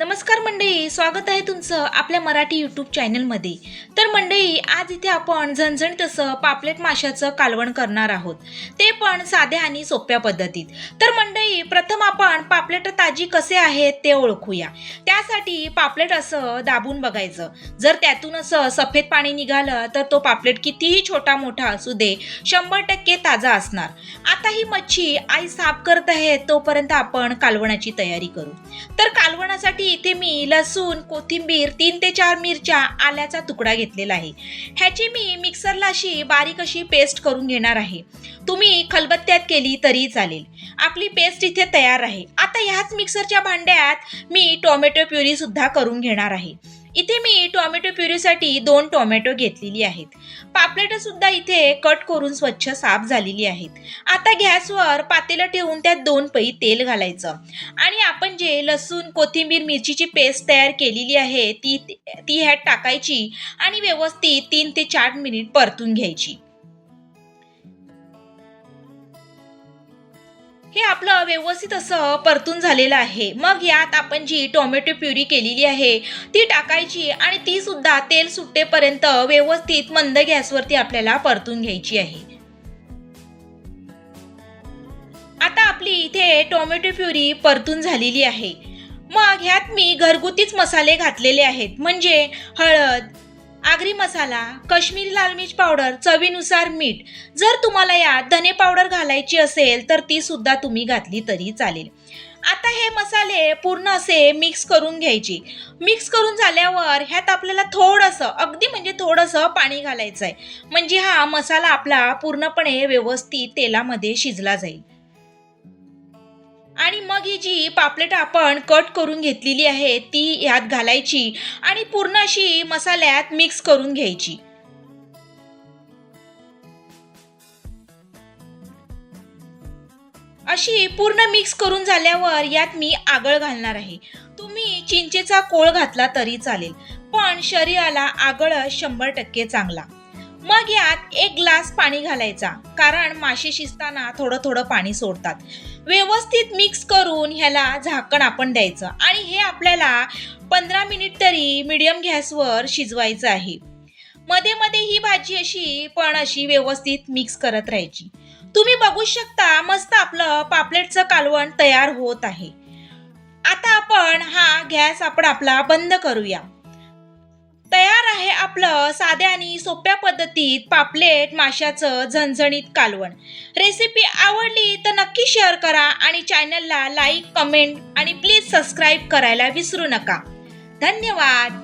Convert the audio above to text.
नमस्कार मंडळी स्वागत आहे तुमचं आपल्या मराठी यूट्यूब चॅनलमध्ये. तर मंडळी आज इथे आपण झणझणीत असं पापलेट माशाचं कालवण करणार आहोत. ते पण साध्या आणि सोप्या पद्धतीत. तर मंडळी प्रथम आपण पापलेट ताजी कसे आहेत ते ओळखूया. त्यासाठी पापलेट असं दाबून बघायचं. जर त्यातून असं सफेद पाणी निघालं तर तो पापलेट कितीही छोटा मोठा असू दे शंभर टक्के ताजा असणार. आता ही मच्छी आई साफ करत आहे तोपर्यंत आपण कालवणाची तयारी करू. तर कालवणासाठी इथे मी लसूण कोथिंबीर तीन ते चार मिरच्या आल्याचा तुकडा घेतलेला आहे. ह्याची मी मिक्सरला अशी बारीक अशी पेस्ट करून घेणार आहे. तुम्ही खलबत्त्यात केली तरी चालेल. आपली पेस्ट इथे तयार आहे. आता ह्याच मिक्सरच्या भांड्यात मी टोमॅटो प्युरीसुद्धा करून घेणार आहे. इथे मी टोमॅटो प्युरीसाठी दोन टोमॅटो घेतलेली आहेत. पापलेटं सुद्धा इथे कट करून स्वच्छ साफ झालेली आहेत. आता गॅसवर पातेलं ठेवून त्यात दोन पै तेल घालायचं. आणि आपण जे लसूण कोथिंबीर मिरचीची पेस्ट तयार केलेली आहे ती ती ह्यात टाकायची आणि व्यवस्थित तीन ते चार मिनिट परतून घ्यायची. हे आपलं व्यवस्थित असं परतून झालेलं आहे. मग यात आपण जी टोमॅटो प्युरी केलेली आहे ती टाकायची आणि ती सुद्धा तेल सुट्टेपर्यंत व्यवस्थित मंद गॅसवरती आपल्याला परतून घ्यायची आहे. आता आपली इथे टोमॅटो प्युरी परतून झालेली आहे. मग ह्यात मी घरगुतीच मसाले घातलेले आहेत. म्हणजे हळद आगरी मसाला काश्मीरी लाल मिर्च पावडर चवीनुसार मीठ. जर तुम्हाला यात धने पावडर घालायची असेल तर ती सुद्धा तुम्ही घातली तरी चालेल. आता हे मसाले पूर्ण असे मिक्स करून घ्यायचे. मिक्स करून झाल्यावर ह्यात आपल्याला थोडंसं अगदी म्हणजे थोडंसं पाणी घालायचं आहे म्हणजे हा मसाला आपला पूर्णपणे व्यवस्थित तेलामध्ये शिजला जाईल. आणि मग ही जी पापलेट आपण कट करून घेतलेली आहे ती ह्यात घालायची आणि पूर्ण अशी मसाल्यात मिक्स करून घ्यायची. अशी पूर्ण मिक्स करून झाल्यावर यात मी आगळ घालणार आहे. तुम्ही चिंचेचा कोळ घातला तरी चालेल पण शरीराला आगळ शंभर टक्के चांगला. मग यात एक ग्लास पाणी घालायचा कारण मासे शिजताना थोडं थोडं पाणी सोडतात. व्यवस्थित मिक्स करून ह्याला झाकण आपण द्यायचं आणि हे आपल्याला पंधरा मिनिट तरी मिडियम गॅसवर शिजवायचं आहे. मध्ये मध्ये ही भाजी अशी पण अशी व्यवस्थित मिक्स करत राहायची. तुम्ही बघू शकता मस्त आपलं पापलेटचं कालवण तयार होत आहे. आता आपण हा गॅस आपण आपला बंद करूया. तयार आहे आपलं साध्या आणि सोप्या पद्धतीत पापलेट माशाचं झणझणीत कालवण. रेसिपी आवडली तर नक्की शेअर करा आणि चॅनलला लाईक कमेंट आणि प्लीज सबस्क्राईब करायला विसरू नका. धन्यवाद!